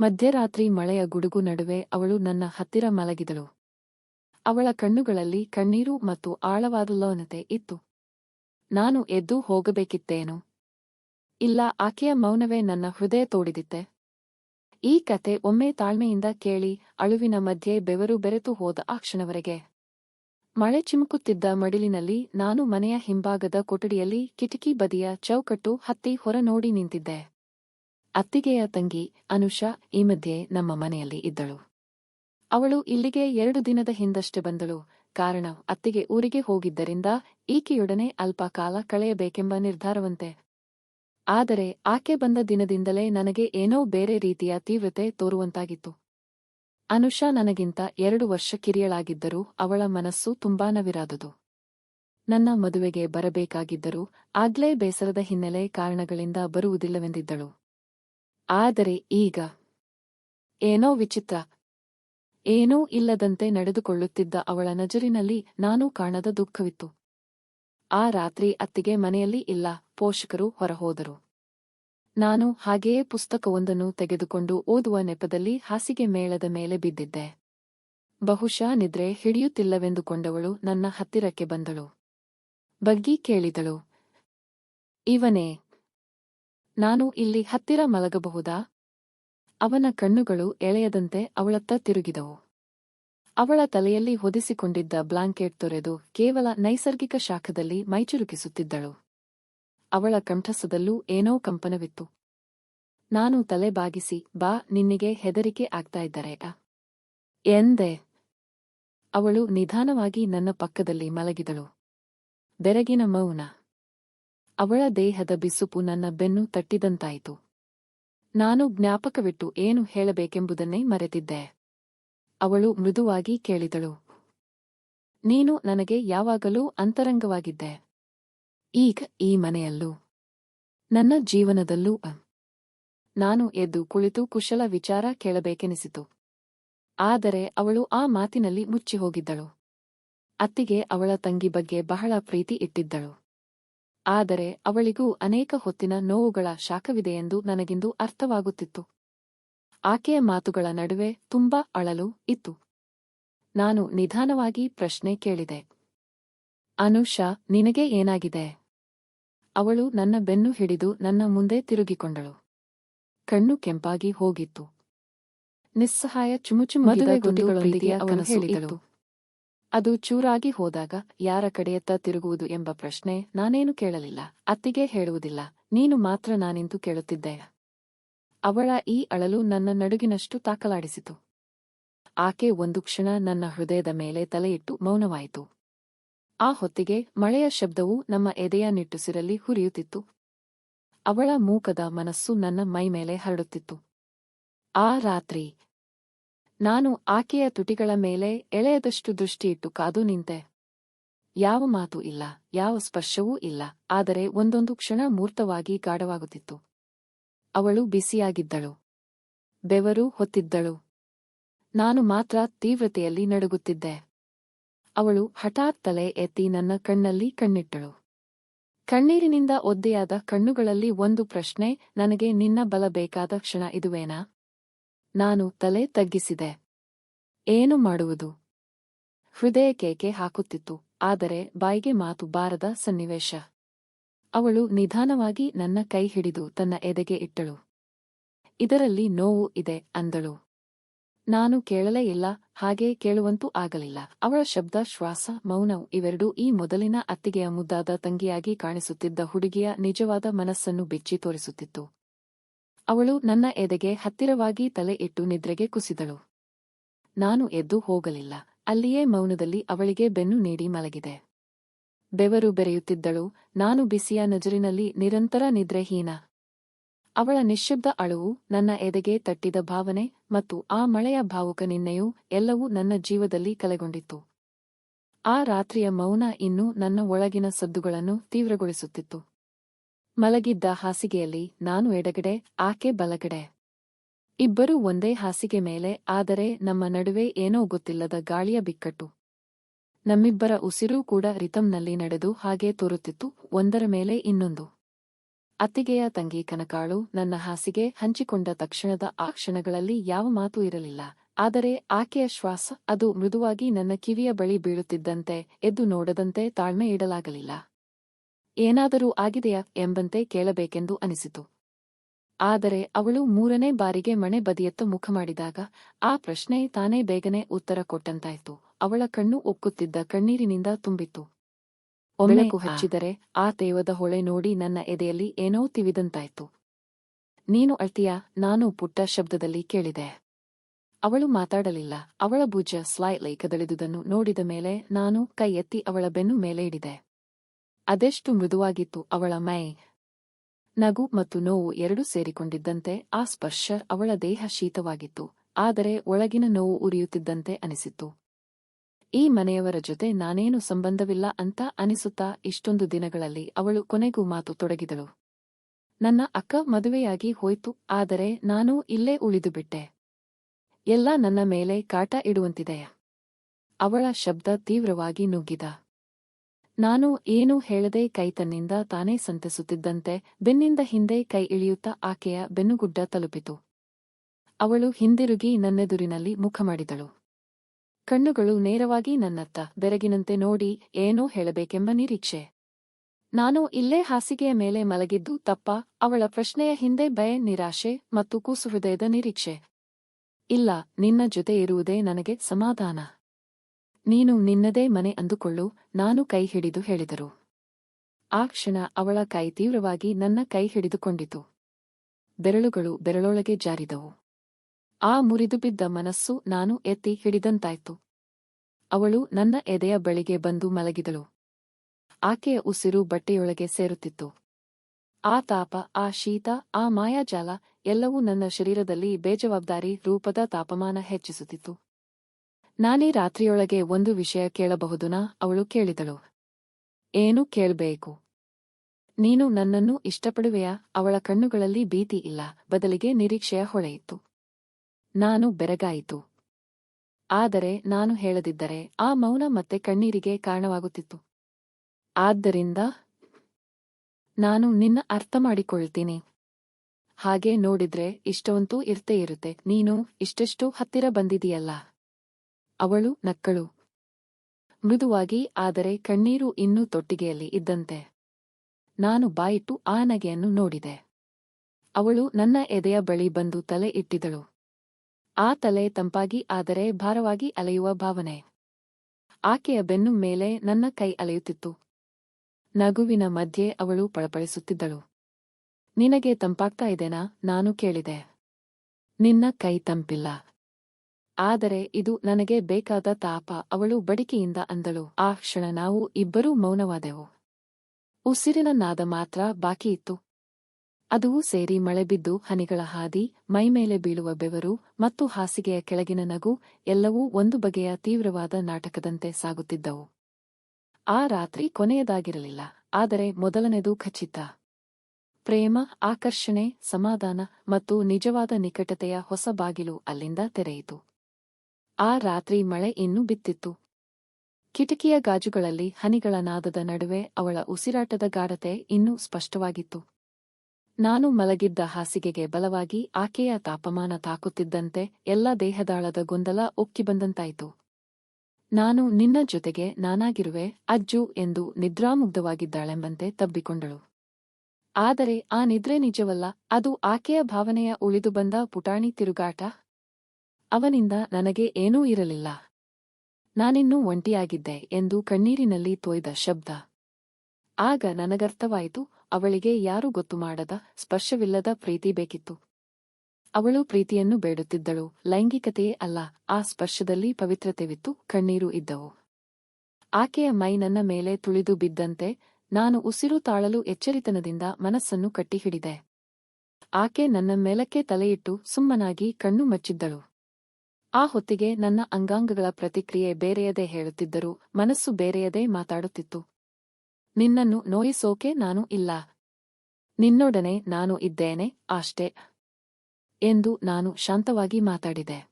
ಮಧ್ಯರಾತ್ರಿ ಮಳೆಯ ಗುಡುಗು ನಡುವೆ ಅವಳು ನನ್ನ ಹತ್ತಿರ ಮಲಗಿದಳು. ಅವಳ ಕಣ್ಣುಗಳಲ್ಲಿ ಕಣ್ಣೀರು ಮತ್ತು ಆಳವಾದ ಲೋನತೆ ಇತ್ತು. ನಾನು ಎದ್ದು ಹೋಗಬೇಕಿತ್ತೇನು? ಇಲ್ಲ, ಆಕೆಯ ಮೌನವೇ ನನ್ನ ಹೃದಯ ತೋಡಿದಿತ್ತೆ. ಈ ಕತೆ ಒಮ್ಮೆ ತಾಳ್ಮೆಯಿಂದ ಕೇಳಿ ಅಳುವಿನ ಮಧ್ಯೆ ಬೆವರು ಬೆರೆತು ಹೋದ ಆ ಕ್ಷಣವರೆಗೆ. ಮಳೆ ಚಿಮುಕುತ್ತಿದ್ದ ಮಡಿಲಿನಲ್ಲಿ ನಾನು ಮನೆಯ ಹಿಂಭಾಗದ ಕೊಠಡಿಯಲ್ಲಿ ಕಿಟಕಿ ಬದಿಯ ಚೌಕಟ್ಟು ಹತ್ತಿ ಹೊರನೋಡಿ ನಿಂತಿದ್ದೆ. ಅತ್ತಿಗೆಯ ತಂಗಿ ಅನುಷಾ ಈ ಮಧ್ಯೆ ನಮ್ಮ ಮನೆಯಲ್ಲಿ ಇದ್ದಳು. ಅವಳು ಇಲ್ಲಿಗೆ ಎರಡು ದಿನದ ಹಿಂದಷ್ಟೆ ಬಂದಳು. ಕಾರಣ ಅತ್ತಿಗೆ ಊರಿಗೆ ಹೋಗಿದ್ದರಿಂದ ಈಕೆಯೊಡನೆ ಅಲ್ಪ ಕಾಲ ಕಳೆಯಬೇಕೆಂಬ ನಿರ್ಧಾರವಂತೆ. ಆದರೆ ಆಕೆ ಬಂದ ದಿನದಿಂದಲೇ ನನಗೆ ಏನೋ ಬೇರೆ ರೀತಿಯ ತೀವ್ರತೆ ತೋರುವಂತಾಗಿತ್ತು. ಅನುಷಾ ನನಗಿಂತ ಎರಡು ವರ್ಷ ಕಿರಿಯಳಾಗಿದ್ದರೂ ಅವಳ ಮನಸ್ಸು ತುಂಬಾ ನವಿರಾದುದು. ನನ್ನ ಮದುವೆಗೆ ಬರಬೇಕಾಗಿದ್ದರೂ ಆಗ್ಲೇ ಬೇಸರದ ಹಿನ್ನೆಲೆ ಕಾರಣಗಳಿಂದ ಬರುವುದಿಲ್ಲವೆಂದಿದ್ದಳು. ಆದರೆ ಈಗ ಏನೋ ವಿಚಿತ್ರ. ಏನೂ ಇಲ್ಲದಂತೆ ನಡೆದುಕೊಳ್ಳುತ್ತಿದ್ದ ಅವಳ ನಜರಿನಲ್ಲಿ ನಾನು ಕಾಣದ ದುಃಖವಿತ್ತು. ಆ ರಾತ್ರಿ ಅತ್ತಿಗೆ ಮನೆಯಲ್ಲಿ ಇಲ್ಲ, ಪೋಷಕರು ಹೊರಹೋದರು. ನಾನು ಹಾಗೆಯೇ ಪುಸ್ತಕವೊಂದನ್ನು ತೆಗೆದುಕೊಂಡು ಓದುವ ನೆಪದಲ್ಲಿ ಹಾಸಿಗೆ ಮೇಳದ ಮೇಲೆ ಬಿದ್ದಿದ್ದೆ. ಬಹುಶಃ ನಿದ್ರೆ ಹಿಡಿಯುತ್ತಿಲ್ಲವೆಂದುಕೊಂಡವಳು ನನ್ನ ಹತ್ತಿರಕ್ಕೆ ಬಂದಳು. ಬಗ್ಗಿ ಕೇಳಿದಳು, ಇವನೇ ನಾನು ಇಲ್ಲಿ ಹತ್ತಿರ ಮಲಗಬಹುದಾ? ಅವನ ಕಣ್ಣುಗಳು ಎಳೆಯದಂತೆ ಅವಳತ್ತ ತಿರುಗಿದವು. ಅವಳ ತಲೆಯಲ್ಲಿ ಹೊದಿಸಿಕೊಂಡಿದ್ದ ಬ್ಲಾಂಕೆಟ್ ತೊರೆದು ಕೇವಲ ನೈಸರ್ಗಿಕ ಶಾಖದಲ್ಲಿ ಮೈಚುರುಕಿಸುತ್ತಿದ್ದಳು ಅವಳ ಕಂಠಸದಲ್ಲೂ ಏನೋ ಕಂಪನವಿತ್ತು. ನಾನು ತಲೆ ಬಾಗಿಸಿ, ಬಾ, ನಿನ್ನಿಗೆ ಹೆದರಿಕೆ ಆಗ್ತಾ ಇದ್ದಾರೆ ಎಂದೆ? ಅವಳು ನಿಧಾನವಾಗಿ ನನ್ನ ಪಕ್ಕದಲ್ಲಿ ಮಲಗಿದಳು. ಬೆರಗಿನ ಮೌನ. ಅವಳ ದೇಹದ ಬಿಸುಪು ನನ್ನ ಬೆನ್ನು ತಟ್ಟಿದಂತಾಯಿತು. ನಾನು ಜ್ಞಾಪಕವಿಟ್ಟು ಏನು ಹೇಳಬೇಕೆಂಬುದನ್ನೇ ಮರೆತಿದ್ದೆ. ಅವಳು ಮೃದುವಾಗಿ ಕೇಳಿದಳು. ನೀನು ನನಗೆ ಯಾವಾಗಲೂ ಅಂತರಂಗವಾಗಿದ್ದೆ. ಈಗ ಈ ಮನೆಯಲ್ಲೂ. ನನ್ನ ಜೀವನದಲ್ಲೂ ನಾನು ಎದ್ದು ಕುಳಿತು ಕುಶಲ ವಿಚಾರ ಕೇಳಬೇಕೆನಿಸಿತು. ಆದರೆ ಅವಳು ಆ ಮಾತಿನಲ್ಲಿ ಮುಚ್ಚಿಹೋಗಿದ್ದಳು. ಅತ್ತಿಗೆ ಅವಳ ತಂಗಿ ಬಗ್ಗೆ ಬಹಳ ಪ್ರೀತಿ ಇಟ್ಟಿದ್ದಳು. ಆದರೆ ಅವಳಿಗೂ ಅನೇಕ ಹೊತ್ತಿನ ನೋವುಗಳ ಶಾಖವಿದೆಯೆಂದು ನನಗಿಂದು ಅರ್ಥವಾಗುತ್ತಿತ್ತು. ಆಕೆಯ ಮಾತುಗಳ ನಡುವೆ ತುಂಬಾ ಅಳಲು ಇತ್ತು. ನಾನು ನಿಧಾನವಾಗಿ ಪ್ರಶ್ನೆ ಕೇಳಿದೆ. ಅನುಷಾ ನಿನಗೆ ಏನಾಗಿದೆ? ಅವಳು ನನ್ನ ಬೆನ್ನು ಹಿಡಿದು ನನ್ನ ಮುಂದೆ ತಿರುಗಿಕೊಂಡಳು. ಕಣ್ಣು ಕೆಂಪಾಗಿ ಹೋಗಿತ್ತು. ನಿಸ್ಸಹಾಯ ಚುಮುಚುಮದುವೆ ಮದುವೆ ಗುಂಡಿಗಳೊಂದಿಗೆ ಅವನು ಹೇಳಿದಳು. ಅದು ಚೂರಾಗಿ ಹೋದಾಗ ಯಾರ ಕಡೆಯತ್ತ ತಿರುಗುವುದು ಎಂಬ ಪ್ರಶ್ನೆ ನಾನೇನು ಕೇಳಲಿಲ್ಲ. ಅತ್ತಿಗೆ ಹೇಳುವುದಿಲ್ಲ, ನೀನು ಮಾತ್ರ ನಾನಿಂತು ಕೇಳುತ್ತಿದ್ದೆ. ಅವಳ ಈ ಅಳಲು ನನ್ನ ನಡುಗಿನಷ್ಟು ತಾಕಲಾಡಿಸಿತು. ಆಕೆ ಒಂದು ಕ್ಷಣ ನನ್ನ ಹೃದಯದ ಮೇಲೆ ತಲೆಯಿಟ್ಟು ಮೌನವಾಯಿತು. ಆ ಹೊತ್ತಿಗೆ ಮಳೆಯ ಶಬ್ದವು ನಮ್ಮ ಎದೆಯ ನಿಟ್ಟುಸಿರಲ್ಲಿ ಹುರಿಯುತ್ತಿತ್ತು. ಅವಳ ಮೂಕದ ಮನಸ್ಸು ನನ್ನ ಮೈ ಮೇಲೆ ಹರಡುತ್ತಿತ್ತು. ಆ ರಾತ್ರಿ ನಾನು ಆಕೆಯ ತುಟಿಗಳ ಮೇಲೆ ಎಳೆಯದಷ್ಟು ದೃಷ್ಟಿಯಿಟ್ಟು ಕಾದು ನಿಂತೆ. ಯಾವ ಮಾತು ಇಲ್ಲ, ಯಾವ ಸ್ಪರ್ಶವೂ ಇಲ್ಲ, ಆದರೆ ಒಂದೊಂದು ಕ್ಷಣ ಮೂರ್ತವಾಗಿ ಗಾಢವಾಗುತ್ತಿತ್ತು. ಅವಳು ಬಿಸಿಯಾಗಿದ್ದಳು. ಬೆವರು ಹೊತ್ತಿದ್ದಳು. ನಾನು ಮಾತ್ರ ತೀವ್ರತೆಯಲ್ಲಿ ನಡುಗುತ್ತಿದ್ದೆ. ಅವಳು ಹಠಾತ್ ತಲೆ ಎತ್ತಿ ನನ್ನ ಕಣ್ಣಲ್ಲಿ ಕಣ್ಣಿಟ್ಟಳು. ಕಣ್ಣೀರಿನಿಂದ ಒದ್ದೆಯಾದ ಕಣ್ಣುಗಳಲ್ಲಿ ಒಂದು ಪ್ರಶ್ನೆ, ನನಗೆ ನಿನ್ನ ಬಲ ಬೇಕಾದ ಕ್ಷಣ ಇದುವೇನಾ? ನಾನು ತಲೆ ತಗ್ಗಿಸಿದೆ. ಏನು ಮಾಡುವುದು? ಹೃದಯ ಕೇಕೆ ಹಾಕುತ್ತಿತ್ತು, ಆದರೆ ಬಾಯಿಗೆ ಮಾತು ಬಾರದ ಸನ್ನಿವೇಶ. ಅವಳು ನಿಧಾನವಾಗಿ ನನ್ನ ಕೈ ಹಿಡಿದು ತನ್ನ ಎದೆಗೆ ಇಟ್ಟಳು. ಇದರಲ್ಲಿ ನೋವು ಇದೆ ಅಂದಳು. ನಾನು ಕೇಳಲೇ ಇಲ್ಲ, ಹಾಗೆ ಕೇಳುವಂತೂ ಆಗಲಿಲ್ಲ. ಅವಳ ಶಬ್ದ, ಶ್ವಾಸ, ಮೌನವು ಇವೆರಡೂ ಈ ಮೊದಲಿನ ಅತ್ತಿಗೆಯ ಮುದ್ದಾದ ತಂಗಿಯಾಗಿ ಕಾಣಿಸುತ್ತಿದ್ದ ಹುಡುಗಿಯ ನಿಜವಾದ ಮನಸ್ಸನ್ನು ಬಿಚ್ಚಿ ತೋರಿಸುತ್ತಿತ್ತು. ಅವಳು ನನ್ನ ಎದೆಗೆ ಹತ್ತಿರವಾಗಿ ತಲೆ ಇಟ್ಟು ನಿದ್ರೆಗೆ ಕುಸಿದಳು. ನಾನು ಎದ್ದು ಹೋಗಲಿಲ್ಲ. ಅಲ್ಲಿಯೇ ಮೌನದಲ್ಲಿ ಅವಳಿಗೆ ಬೆನ್ನು ನೀಡಿ ಮಲಗಿದೆ. ಬೆವರು ಬೆರೆಯುತ್ತಿದ್ದಳು. ನಾನು ಬಿಸಿಯ ನಜರಿನಲ್ಲಿ ನಿರಂತರ ನಿದ್ರೆಹೀನ. ಅವಳ ನಿಶ್ಶಬ್ದ ಅಳುವು ನನ್ನ ಎದೆಗೆ ತಟ್ಟಿದ ಭಾವನೆ ಮತ್ತು ಆ ಮಳೆಯ ಭಾವುಕ ನಿನ್ನೆಯೂ ಎಲ್ಲವೂ ನನ್ನ ಜೀವದಲ್ಲಿ ಕಲೆಗೊಂಡಿತ್ತು. ಆ ರಾತ್ರಿಯ ಮೌನ ಇನ್ನೂ ನನ್ನ ಒಳಗಿನ ಸದ್ದುಗಳನ್ನು ತೀವ್ರಗೊಳಿಸುತ್ತಿತ್ತು. ಮಲಗಿದ್ದ ಹಾಸಿಗೆಯಲ್ಲಿ ನಾನು ಎಡಗಡೆ, ಆಕೆ ಬಲಗಡೆ. ಇಬ್ಬರೂ ಒಂದೇ ಹಾಸಿಗೆ ಮೇಲೆ, ಆದರೆ ನಮ್ಮ ನಡುವೆ ಏನೋ ಗೊತ್ತಿಲ್ಲದ ಗಾಳಿಯ ಬಿಕ್ಕಟ್ಟು. ನಮ್ಮಿಬ್ಬರ ಉಸಿರೂ ಕೂಡ ರಿತಂನಲ್ಲಿ ನಡೆದು ಹಾಗೆ ತೋರುತ್ತಿತ್ತು, ಒಂದರ ಮೇಲೆ ಇನ್ನೊಂದು. ಅತ್ತಿಗೆಯ ತಂಗಿ ಕನಕಾಳು ನನ್ನ ಹಾಸಿಗೆ ಹಂಚಿಕೊಂಡ ತಕ್ಷಣದ ಆ ಕ್ಷಣಗಳಲ್ಲಿ ಯಾವ ಮಾತೂ ಇರಲಿಲ್ಲ, ಆದರೆ ಆಕೆಯ ಶ್ವಾಸ ಅದು ಮೃದುವಾಗಿ ನನ್ನ ಕಿವಿಯ ಬಳಿ ಬೀಳುತ್ತಿದ್ದಂತೆ ಎದ್ದು ನೋಡದಂತೆ ತಾಳ್ಮೆ ಇಡಲಾಗಲಿಲ್ಲ. ಏನಾದರೂ ಆಗಿದೆಯಾ ಎಂಬಂತೆ ಕೇಳಬೇಕೆಂದು ಅನಿಸಿತು. ಆದರೆ ಅವಳು ಮೂರನೇ ಬಾರಿಗೆ ಮಣೆ ಬದಿಯತ್ತ ಮುಖ ಮಾಡಿದಾಗ ಆ ಪ್ರಶ್ನೆ ತಾನೇ ಬೇಗನೆ ಉತ್ತರ ಕೊಟ್ಟಂತಾಯ್ತು. ಅವಳ ಕಣ್ಣು ಒಕ್ಕುತ್ತಿದ್ದ ಕಣ್ಣೀರಿನಿಂದ ತುಂಬಿತ್ತು. ಒಮ್ಮೆಕು ಹಚ್ಚಿದರೆ ಆ ತೇವದ ಹೊಳೆ ನೋಡಿ ನನ್ನ ಎದೆಯಲ್ಲಿ ಏನೋ ತಿವಿದಂತಾಯ್ತು. ನೀನು ಅಳ್ತೀಯಾ? ನಾನು ಪುಟ್ಟ ಶಬ್ದದಲ್ಲಿ ಕೇಳಿದೆ. ಅವಳು ಮಾತಾಡಲಿಲ್ಲ. ಅವಳ ಭುಜ ಸ್ಲೈಟ್ಲಿ ಕದಳಿದುದನ್ನು ನೋಡಿದ ಮೇಲೆ ನಾನು ಕೈ ಎತ್ತಿ ಅವಳ ಬೆನ್ನು ಮೇಲೆ ಹಿಡಿದೆ ಅದೆಷ್ಟು ಮೃದುವಾಗಿತ್ತು ಅವಳ ಮೈ. ನಗು ಮತ್ತು ನೋವು ಎರಡೂ ಸೇರಿಕೊಂಡಿದ್ದಂತೆ ಆ ಸ್ಪರ್ಶ ಅವಳ ದೇಹ ಶೀತವಾಗಿತ್ತು, ಆದರೆ ಒಳಗಿನ ನೋವು ಉರಿಯುತ್ತಿದ್ದಂತೆ ಅನಿಸಿತ್ತು. ಈ ಮನೆಯವರ ಜೊತೆ ನಾನೇನು ಸಂಬಂಧವಿಲ್ಲ ಅಂತ ಅನಿಸುತ್ತಾ ಇಷ್ಟೊಂದು ದಿನಗಳಲ್ಲಿ ಅವಳು ಕೊನೆಗೂ ಮಾತು ತೊಡಗಿದಳು. ನನ್ನ ಅಕ್ಕ ಮದುವೆಯಾಗಿ ಹೋಯ್ತು, ಆದರೆ ನಾನು ಇಲ್ಲೇ ಉಳಿದುಬಿಟ್ಟೆ. ಎಲ್ಲ ನನ್ನ ಮೇಲೆ ಕಾಟ ಇಡುವಂತಿದೆಯ? ಅವಳ ಶಬ್ದ ತೀವ್ರವಾಗಿ ನುಗ್ಗಿದ. ನಾನು ಏನೂ ಹೇಳದೆ ಕೈ ತನ್ನಿಂದ ತಾನೇ ಸಂತಸುತ್ತಿದ್ದಂತೆ ಬೆನ್ನಿಂದ ಹಿಂದೆ ಕೈ ಇಳಿಯುತ್ತಾ ಆಕೆಯ ಬೆನ್ನುಗುಡ್ಡ ತಲುಪಿತು. ಅವಳು ಹಿಂದಿರುಗಿ ನನ್ನೆದುರಿನಲ್ಲಿ ಮುಖ ಮಾಡಿದಳು. ಕಣ್ಣುಗಳು ನೇರವಾಗಿ ನನ್ನತ್ತ ಬೆರಗಿನಂತೆ ನೋಡಿ ಏನೋ ಹೇಳಬೇಕೆಂಬ ನಿರೀಕ್ಷೆ. ನಾನು ಇಲ್ಲೇ ಹಾಸಿಗೆಯ ಮೇಲೆ ಮಲಗಿದ್ದು ತಪ್ಪ ಅವಳ ಪ್ರಶ್ನೆಯ ಹಿಂದೆ ಭಯ, ನಿರಾಶೆ ಮತ್ತು ಕೂಸುಹೃದಯದ ನಿರೀಕ್ಷೆ. ಇಲ್ಲ, ನಿನ್ನ ಜೊತೆ ಇರುವುದೇ ನನಗೆ ಸಮಾಧಾನ. ನೀನು ನಿನ್ನದೇ ಮನೆ ಅಂದುಕೊಳ್ಳು, ನಾನು ಕೈ ಹಿಡಿದು ಹೇಳಿದರು. ಆ ಕ್ಷಣ ಅವಳ ಕೈ ತೀವ್ರವಾಗಿ ನನ್ನ ಕೈ ಹಿಡಿದುಕೊಂಡಿತು. ಬೆರಳುಗಳು ಬೆರಳೊಳಗೆ ಜಾರಿದವು. ಆ ಮುರಿದು ಬಿದ್ದ ಮನಸ್ಸು ನಾನು ಎತ್ತಿ ಹಿಡಿದಂತಾಯ್ತು. ಅವಳು ನನ್ನ ಎದೆಯ ಬಳಿಗೆ ಬಂದು ಮಲಗಿದಳು. ಆಕೆಯ ಉಸಿರು ಬಟ್ಟೆಯೊಳಗೆ ಸೇರುತ್ತಿತ್ತು. ಆ ತಾಪ, ಆ ಶೀತ, ಆ ಮಾಯಾಜಾಲ ಎಲ್ಲವೂ ನನ್ನ ಶರೀರದಲ್ಲಿ ಬೇಜವಾಬ್ದಾರಿ ರೂಪದ ತಾಪಮಾನ ಹೆಚ್ಚಿಸುತ್ತಿತ್ತು. ನಾನೇ ರಾತ್ರಿಯೊಳಗೆ ಒಂದು ವಿಷಯ ಕೇಳಬಹುದುನಾ? ಅವಳು ಕೇಳಿದಳು. ಏನು ಕೇಳಬೇಕು? ನೀನು ನನ್ನನ್ನು ಇಷ್ಟಪಡುವೆಯಾ? ಅವಳ ಕಣ್ಣುಗಳಲ್ಲಿ ಭೀತಿ ಇಲ್ಲ. ಬದಲಿಗೆ ನಿರೀಕ್ಷೆಯ ಹೊಳೆಯಿತು. ನಾನು ಬೆರಗಾಯಿತು. ಆದರೆ ನಾನು ಹೇಳದಿದ್ದರೆ ಆ ಮೌನ ಮತ್ತೆ ಕಣ್ಣೀರಿಗೆ ಕಾರಣವಾಗುತ್ತಿತ್ತು. ಆದ್ದರಿಂದ ನಾನು ನಿನ್ನ ಅರ್ಥ ಮಾಡಿಕೊಳ್ತೀನಿ ಹಾಗೆ ನೋಡಿದ್ರೆ ಇಷ್ಟವಂತೂ ಇರ್ತೇ ಇರುತ್ತೆ. ನೀನು ಇಷ್ಟೆಷ್ಟು ಹತ್ತಿರ ಬಂದಿದೀಯಲ್ಲ ಅವಳು ನಕ್ಕಳು. ಮೃದುವಾಗಿ, ಆದರೆ ಕಣ್ಣೀರು ಇನ್ನೂ ತೊಟ್ಟಿಗೆಯಲ್ಲಿ ಇದ್ದಂತೆ. ನಾನು ಬಾಯಿಟ್ಟು ಆ ನಗೆಯನ್ನು ನೋಡಿದೆ. ಅವಳು ನನ್ನ ಎದೆಯ ಬಳಿ ಬಂದು ತಲೆ ಇಟ್ಟಿದಳು. ಆ ತಲೆ ತಂಪಾಗಿ, ಆದರೆ ಭಾರವಾಗಿ ಅಲೆಯುವ ಭಾವನೆ. ಆಕೆಯ ಬೆನ್ನು ಮೇಲೆ ನನ್ನ ಕೈ ಅಲೆಯುತ್ತಿತ್ತು. ನಗುವಿನ ಮಧ್ಯೆ ಅವಳು ಪಳಪಳಿಸುತ್ತಿದ್ದಳು. ನಿನಗೆ ತಂಪಾಗ್ತಾ ಇದೆನಾ? ನಾನು ಕೇಳಿದೆ. ನಿನ್ನ ಕೈ ತಂಪಿಲ್ಲ. ಆದರೆ ಇದು ನನಗೆ ಬೇಕಾದ ತಾಪ, ಅವಳು ಬಡಿಕೆಯಿಂದ ಅಂದಳು. ಆ ಕ್ಷಣ ನಾವು ಇಬ್ಬರೂ ಮೌನವಾದೆವು. ಉಸಿರಿನ ನಾದ ಮಾತ್ರ ಬಾಕಿಯಿತ್ತು ಅದೂ ಸೇರಿ ಮಳೆ ಬಿದ್ದು ಹನಿಗಳ ಹಾದಿ ಮೈಮೇಲೆ ಬೀಳುವ ಬೆವರು ಮತ್ತು ಹಾಸಿಗೆಯ ಕೆಳಗಿನ ನಗು ಎಲ್ಲವೂ ಒಂದು ಬಗೆಯ ತೀವ್ರವಾದ ನಾಟಕದಂತೆ ಸಾಗುತ್ತಿದ್ದವು. ಆ ರಾತ್ರಿ ಕೊನೆಯದಾಗಿರಲಿಲ್ಲ, ಆದರೆ ಮೊದಲನೆದು ಖಚಿತ. ಪ್ರೇಮ, ಆಕರ್ಷಣೆ, ಸಮಾಧಾನ ಮತ್ತು ನಿಜವಾದ ನಿಕಟತೆಯ ಹೊಸ ಬಾಗಿಲು ಅಲ್ಲಿಂದ ತೆರೆಯಿತು. ಆ ರಾತ್ರಿ ಮಳೆ ಇನ್ನೂ ಬಿತ್ತಿತ್ತು. ಕಿಟಕಿಯ ಗಾಜುಗಳಲ್ಲಿ ಹನಿಗಳ ನಾದದ ನಡುವೆ ಅವಳ ಉಸಿರಾಟದ ಗಾಢತೆ ಇನ್ನೂ ಸ್ಪಷ್ಟವಾಗಿತ್ತು. ನಾನು ಮಲಗಿದ್ದ ಹಾಸಿಗೆಗೆ ಬಲವಾಗಿ ಆಕೆಯ ತಾಪಮಾನ ತಾಕುತ್ತಿದ್ದಂತೆ ಎಲ್ಲ ದೇಹದಾಳದ ಗೊಂದಲ ಒಕ್ಕಿ ಬಂದಂತಾಯಿತು. ನಾನು ನಿನ್ನ ಜೊತೆಗೆ ನಾನಾಗಿರುವೆ, ಅಜ್ಜು ಎಂದು ನಿದ್ರಾಮುಗ್ಧವಾಗಿದ್ದಾಳೆಂಬಂತೆ ತಬ್ಬಿಕೊಂಡಳು. ಆದರೆ ಆ ನಿದ್ರೆ ನಿಜವಲ್ಲ, ಅದು ಆಕೆಯ ಭಾವನೆಯ ಉಳಿದು ಬಂದ ಪುಟಾಣಿ ತಿರುಗಾಟ. ಅವನಿಂದ ನನಗೆ ಏನೂ ಇರಲಿಲ್ಲ. ನಾನಿನ್ನೂ ಒಂಟಿಯಾಗಿದ್ದೆ ಎಂದು ಕಣ್ಣೀರಿನಲ್ಲಿ ತೋಯ್ದ ಶಬ್ದ. ಆಗ ನನಗರ್ಥವಾಯಿತು, ಅವಳಿಗೆ ಯಾರೂ ಗೊತ್ತು ಮಾಡದ, ಸ್ಪರ್ಶವಿಲ್ಲದ ಪ್ರೀತಿ ಬೇಕಿತ್ತು. ಅವಳು ಪ್ರೀತಿಯನ್ನು ಬೇಡುತ್ತಿದ್ದಳು, ಲೈಂಗಿಕತೆಯೇ ಅಲ್ಲ, ಆ ಸ್ಪರ್ಶದಲ್ಲಿ ಪವಿತ್ರತೆವಿತ್ತು, ಕಣ್ಣೀರು ಇದ್ದವು. ಆಕೆಯ ಮೈ ನನ್ನ ಮೇಲೆ ತುಳಿದು ಬಿದ್ದಂತೆ, ನಾನು ಉಸಿರು ತಾಳಲು ಎಚ್ಚರಿತನದಿಂದ ಮನಸ್ಸನ್ನು ಕಟ್ಟಿಹಿಡಿದೆ. ಆಕೆ ನನ್ನ ಮೇಲಕ್ಕೆ ತಲೆಯಿಟ್ಟು ಸುಮ್ಮನಾಗಿ ಕಣ್ಣು ಮಚ್ಚಿದ್ದಳು. ಆ ಹೊತ್ತಿಗೆ ನನ್ನ ಅಂಗಾಂಗಗಳ ಪ್ರತಿಕ್ರಿಯೆ ಬೇರೆಯದೇ ಹೇಳುತ್ತಿದ್ದರೂ ಮನಸ್ಸು ಬೇರೆಯದೇ ಮಾತಾಡುತ್ತಿತ್ತು. ನಿನ್ನನ್ನು ನೋಯಿಸೋಕೆ ನಾನು ಇಲ್ಲ. ನಿನ್ನೊಡನೆ ನಾನು ಇದ್ದೇನೆ, ಅಷ್ಟೇ ಎಂದು ನಾನು ಶಾಂತವಾಗಿ ಮಾತಾಡಿದೆ.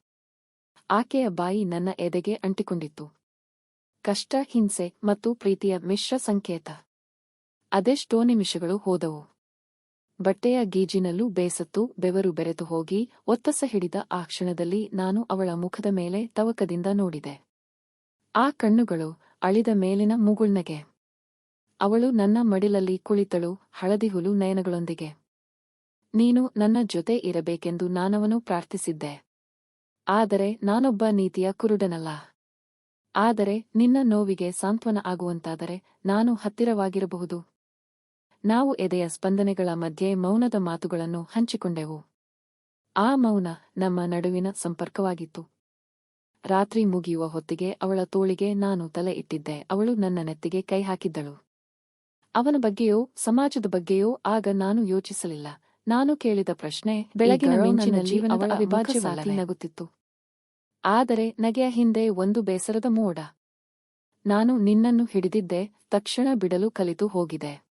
ಆಕೆಯ ಬಾಯಿ ನನ್ನ ಎದೆಗೆ ಅಂಟಿಕೊಂಡಿತ್ತು. ಕಷ್ಟ, ಹಿಂಸೆ ಮತ್ತು ಪ್ರೀತಿಯ ಮಿಶ್ರ ಸಂಕೇತ. ಅದೆಷ್ಟೋ ನಿಮಿಷಗಳು ಹೋದವು. ಬಟ್ಟೆಯ ಗೀಜಿನಲ್ಲೂ ಬೇಸತ್ತು ಬೆವರು ಬೆರೆತು ಹೋಗಿ ಒತ್ತಸ ಹಿಡಿದ ಆ ಕ್ಷಣದಲ್ಲಿ ನಾನು ಅವಳ ಮುಖದ ಮೇಲೆ ತವಕದಿಂದ ನೋಡಿದೆ. ಆ ಕಣ್ಣುಗಳು ಅಳಿದ ಮೇಲಿನ ಮುಗುಳ್ನಗೆ. ಅವಳು ನನ್ನ ಮಡಿಲಲ್ಲಿ ಕುಳಿತಳು ಹಳದಿ ಹುಲು ನಯನಗಳೊಂದಿಗೆ. ನೀನು ನನ್ನ ಜೊತೆ ಇರಬೇಕೆಂದು ನಾನವನು ಪ್ರಾರ್ಥಿಸಿದ್ದೆ. ಆದರೆ ನಾನೊಬ್ಬ ನೀತಿಯ ಕುರುಡನಲ್ಲ. ಆದರೆ ನಿನ್ನ ನೋವಿಗೆ ಸಾಂತ್ವನ ಆಗುವಂತಾದರೆ ನಾನು ಹತ್ತಿರವಾಗಿರಬಹುದು. ನಾವು ಎದೆಯ ಸ್ಪಂದನೆಗಳ ಮಧ್ಯೆ ಮೌನದ ಮಾತುಗಳನ್ನು ಹಂಚಿಕೊಂಡೆವು. ಆ ಮೌನ ನಮ್ಮ ನಡುವಿನ ಸಂಪರ್ಕವಾಗಿತ್ತು. ರಾತ್ರಿ ಮುಗಿಯುವ ಹೊತ್ತಿಗೆ ಅವಳ ತೋಳಿಗೆ ನಾನು ತಲೆ ಇಟ್ಟಿದ್ದೆ ಅವಳು ನನ್ನ ನೆತ್ತಿಗೆ ಕೈ ಹಾಕಿದ್ದಳು. ಅವನ ಬಗ್ಗೆಯೋ ಸಮಾಜದ ಬಗ್ಗೆಯೋ ಆಗ ನಾನು ಯೋಚಿಸಲಿಲ್ಲ. ನಾನು ಕೇಳಿದ ಪ್ರಶ್ನೆ ಬೆಳಗಿನ ಮಿಂಚಿನ ಅವಳ ಅವಿಭಾಜ್ಯ ಮುಖ ಸಾಕಿ ಭಾಗವೇ. ನಗುತ್ತಿತ್ತು. ಆದರೆ ನಗೆಯ ಹಿಂದೆ ಒಂದು ಬೇಸರದ ಮೋಡ. ನಾನು ನಿನ್ನನ್ನು ಹಿಡಿದಿದ್ದೆ ತಕ್ಷಣ ಬಿಡಲು ಕಲಿತು ಹೋಗಿದೆ.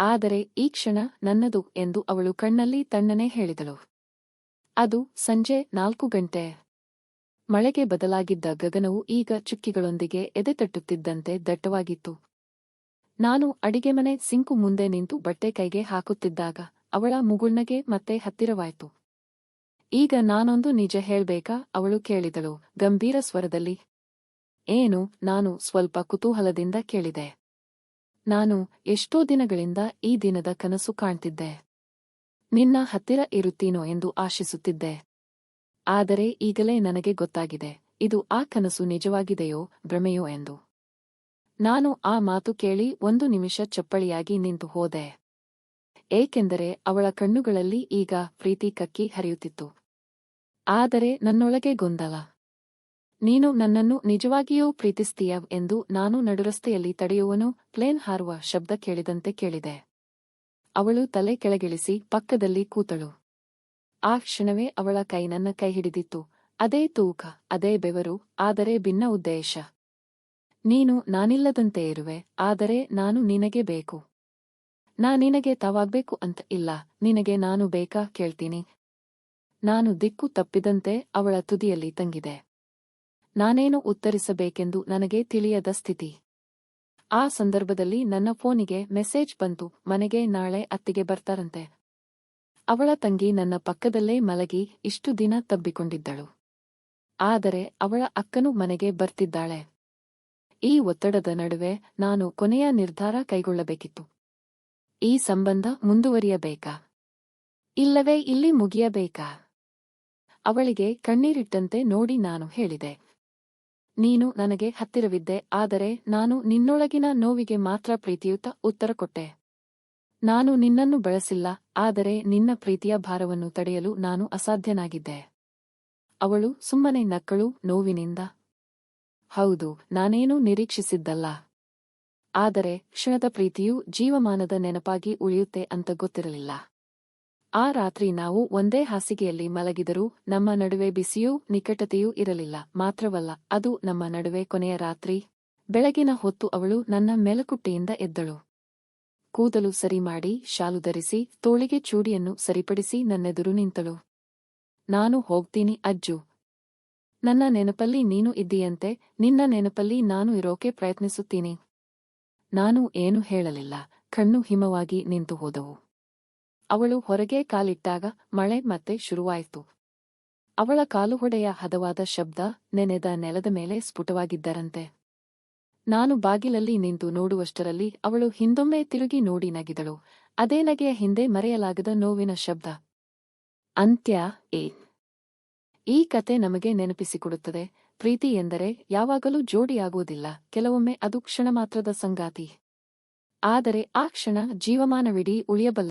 ಆದರೆ ಈ ಕ್ಷಣ ನನ್ನದು ಎಂದು ಅವಳು ಕಣ್ಣಲ್ಲಿ ತಣ್ಣನೆ ಹೇಳಿದಳು. ಅದು ಸಂಜೆ ನಾಲ್ಕು ಗಂಟೆ. ಮಳೆಗೆ ಬದಲಾಗಿದ್ದ ಗಗನವು ಈಗ ಚುಕ್ಕಿಗಳೊಂದಿಗೆ ಎದೆತಟ್ಟುತ್ತಿದ್ದಂತೆ ದಟ್ಟವಾಗಿತ್ತು. ನಾನು ಅಡಿಗೆಮನೆ ಸಿಂಕು ಮುಂದೆ ನಿಂತು ಬಟ್ಟೆ ಕೈಗೆ ಹಾಕುತ್ತಿದ್ದಾಗ ಅವಳ ಮುಗುಳ್ನಗೆ ಮತ್ತೆ ಹತ್ತಿರವಾಯಿತು. ಈಗ ನಾನೊಂದು ನಿಜ ಹೇಳ್ಬೇಕಾ ಅವಳು ಕೇಳಿದಳು ಗಂಭೀರ ಸ್ವರದಲ್ಲಿ. ಏನು ನಾನು ಸ್ವಲ್ಪ ಕುತೂಹಲದಿಂದ ಕೇಳಿದೆ. ನಾನು ಎಷ್ಟೋ ದಿನಗಳಿಂದ ಈ ದಿನದ ಕನಸು ಕಾಣ್ತಿದ್ದೆ. ನಿನ್ನ ಹತ್ತಿರ ಇರುತ್ತೀನೋ ಎಂದು ಆಶಿಸುತ್ತಿದ್ದೆ. ಆದರೆ ಈಗಲೇ ನನಗೆ ಗೊತ್ತಾಗಿದೆ, ಇದು ಆ ಕನಸು ನಿಜವಾಗಿದೆಯೋ ಭ್ರಮೆಯೋ ಎಂದು. ನಾನು ಆ ಮಾತು ಕೇಳಿ ಒಂದು ನಿಮಿಷ ಚಪ್ಪಳಿಯಾಗಿ ನಿಂತು ಹೋದೆ. ಏಕೆಂದರೆ ಅವಳ ಕಣ್ಣುಗಳಲ್ಲಿ ಈಗ ಪ್ರೀತಿ ಕಕ್ಕಿ ಹರಿಯುತ್ತಿತ್ತು. ಆದರೆ ನನ್ನೊಳಗೆ ಗೊಂದಲ. ನೀನು ನನ್ನನ್ನು ನಿಜವಾಗಿಯೂ ಪ್ರೀತಿಸ್ತೀಯ ಎಂದು ನಾನು ನಡುರಸ್ತೆಯಲ್ಲಿ ತಡೆಯುವನು, ಪ್ಲೇನ್ ಹಾರುವ ಶಬ್ದ ಕೇಳಿದಂತೆ ಕೇಳಿದೆ. ಅವಳು ತಲೆ ಕೆಳಗಿಳಿಸಿ ಪಕ್ಕದಲ್ಲಿ ಕೂತಳು. ಆ ಕ್ಷಣವೇ ಅವಳ ಕೈ ನನ್ನ ಕೈ ಹಿಡಿದಿತ್ತು. ಅದೇ ತೂಕ, ಅದೇ ಬೆವರು, ಆದರೆ ಭಿನ್ನ ಉದ್ದೇಶ. ನೀನು ನಾನಿಲ್ಲದಂತೆ ಇರುವೆ, ಆದರೆ ನಾನು ನಿನಗೆ ಬೇಕು. ನಾ ನಿನಗೆ ತಾವಾಗ್ಬೇಕು ಅಂತ ಇಲ್ಲ, ನಿನಗೆ ನಾನು ಬೇಕಾ ಕೇಳ್ತೀನಿ. ನಾನು ದಿಕ್ಕು ತಪ್ಪಿದಂತೆ ಅವಳ ತುದಿಯಲ್ಲಿ ತಂಗಿದೆ. ನಾನೇನು ಉತ್ತರಿಸಬೇಕೆಂದು ನನಗೆ ತಿಳಿಯದ ಸ್ಥಿತಿ. ಆ ಸಂದರ್ಭದಲ್ಲಿ ನನ್ನ ಫೋನಿಗೆ ಮೆಸೇಜ್ ಬಂತು, ಮನೆಗೆ ನಾಳೆ ಅತ್ತಿಗೆ ಬರ್ತಾರಂತೆ. ಅವಳ ತಂಗಿ ನನ್ನ ಪಕ್ಕದಲ್ಲೇ ಮಲಗಿ ಇಷ್ಟು ದಿನ ತಬ್ಬಿಕೊಂಡಿದ್ದಳು. ಆದರೆ ಅವಳ ಅಕ್ಕನು ಮನೆಗೆ ಬರ್ತಿದ್ದಾಳೆ. ಈ ಒತ್ತಡದ ನಡುವೆ ನಾನು ಕೊನೆಯ ನಿರ್ಧಾರ ಕೈಗೊಳ್ಳಬೇಕಿತ್ತು. ಈ ಸಂಬಂಧ ಮುಂದುವರಿಯಬೇಕಾ? ಇಲ್ಲವೇ, ಇಲ್ಲಿ ಮುಗಿಯಬೇಕಾ? ಅವಳಿಗೆ ಕಣ್ಣೀರಿಟ್ಟಂತೆ ನೋಡಿ ನಾನು ಹೇಳಿದೆ. ನೀನು ನನಗೆ ಹತ್ತಿರವಿದ್ದೆ, ಆದರೆ ನಾನು ನಿನ್ನೊಳಗಿನ ನೋವಿಗೆ ಮಾತ್ರ ಪ್ರೀತಿಯುತ ಉತ್ತರ ಕೊಟ್ಟೆ. ನಾನು ನಿನ್ನನ್ನು ಬಳಸಿಲ್ಲ, ಆದರೆ ನಿನ್ನ ಪ್ರೀತಿಯ ಭಾರವನ್ನು ತಡೆಯಲು ನಾನು ಅಸಾಧ್ಯನಾಗಿದ್ದೆ. ಅವಳು ಸುಮ್ಮನೆ ನಕ್ಕಳು ನೋವಿನಿಂದ. ಹೌದು, ನಾನೇನೂ ನಿರೀಕ್ಷಿಸಿದ್ದಲ್ಲ. ಆದರೆ ಕ್ಷಣದ ಪ್ರೀತಿಯು ಜೀವಮಾನದ ನೆನಪಾಗಿ ಉಳಿಯುತ್ತೆ ಅಂತ ಗೊತ್ತಿರಲಿಲ್ಲ. ಆ ರಾತ್ರಿ ನಾವು ಒಂದೇ ಹಾಸಿಗೆಯಲ್ಲಿ ಮಲಗಿದರೂ ನಮ್ಮ ನಡುವೆ ಬಿಸಿಯೂ ನಿಕಟತೆಯೂ ಇರಲಿಲ್ಲ. ಮಾತ್ರವಲ್ಲ, ಅದು ನಮ್ಮ ನಡುವೆ ಕೊನೆಯ ರಾತ್ರಿ. ಬೆಳಗಿನ ಹೊತ್ತು ಅವಳು ನನ್ನ ಮೆಲಕುಟ್ಟೆಯಿಂದ ಎದ್ದಳು. ಕೂದಲು ಸರಿ ಮಾಡಿ ಶಾಲು ಧರಿಸಿ, ತೋಳಿಗೆ ಚೂಡಿಯನ್ನು ಸರಿಪಡಿಸಿ ನನ್ನೆದುರು ನಿಂತಳು. ನಾನು ಹೋಗ್ತೀನಿ ಅಜ್ಜು. ನನ್ನ ನೆನಪಲ್ಲಿ ನೀನು ಇದ್ದೀಯಂತೆ, ನಿನ್ನ ನೆನಪಲ್ಲಿ ನಾನು ಇರೋಕೆ ಪ್ರಯತ್ನಿಸುತ್ತೀನಿ. ನಾನು ಏನು ಹೇಳಲಿಲ್ಲ. ಕಣ್ಣು ಹಿಮವಾಗಿ ನಿಂತು ಹೋದವು. ಅವಳು ಹೊರಗೆ ಕಾಲಿಟ್ಟಾಗ ಮಳೆ ಮತ್ತೆ ಶುರುವಾಯಿತು. ಅವಳ ಕಾಲುಹೊಡೆಯ ಹದವಾದ ಶಬ್ದ ನೆನೆದ ನೆಲದ ಮೇಲೆ ಸ್ಫುಟವಾಗಿದ್ದರಂತೆ. ನಾನು ಬಾಗಿಲಲ್ಲಿ ನಿಂತು ನೋಡುವಷ್ಟರಲ್ಲಿ ಅವಳು ಹಿಂದೊಮ್ಮೆ ತಿರುಗಿ ನೋಡಿ ನಗಿದಳು. ಅದೇ ನಗೆಯ ಹಿಂದೆ ಮರೆಯಲಾಗದ ನೋವಿನ ಶಬ್ದ. ಅಂತ್ಯ ಏ ಈ ಕತೆ ನಮಗೆ ನೆನಪಿಸಿಕೊಡುತ್ತದೆ. ಪ್ರೀತಿ ಎಂದರೆ ಯಾವಾಗಲೂ ಜೋಡಿಯಾಗುವುದಿಲ್ಲ. ಕೆಲವೊಮ್ಮೆ ಅದು ಕ್ಷಣ ಮಾತ್ರದ ಸಂಗಾತಿ. ಆದರೆ ಆ ಕ್ಷಣ ಜೀವಮಾನವಿಡೀ ಉಳಿಯಬಲ್ಲ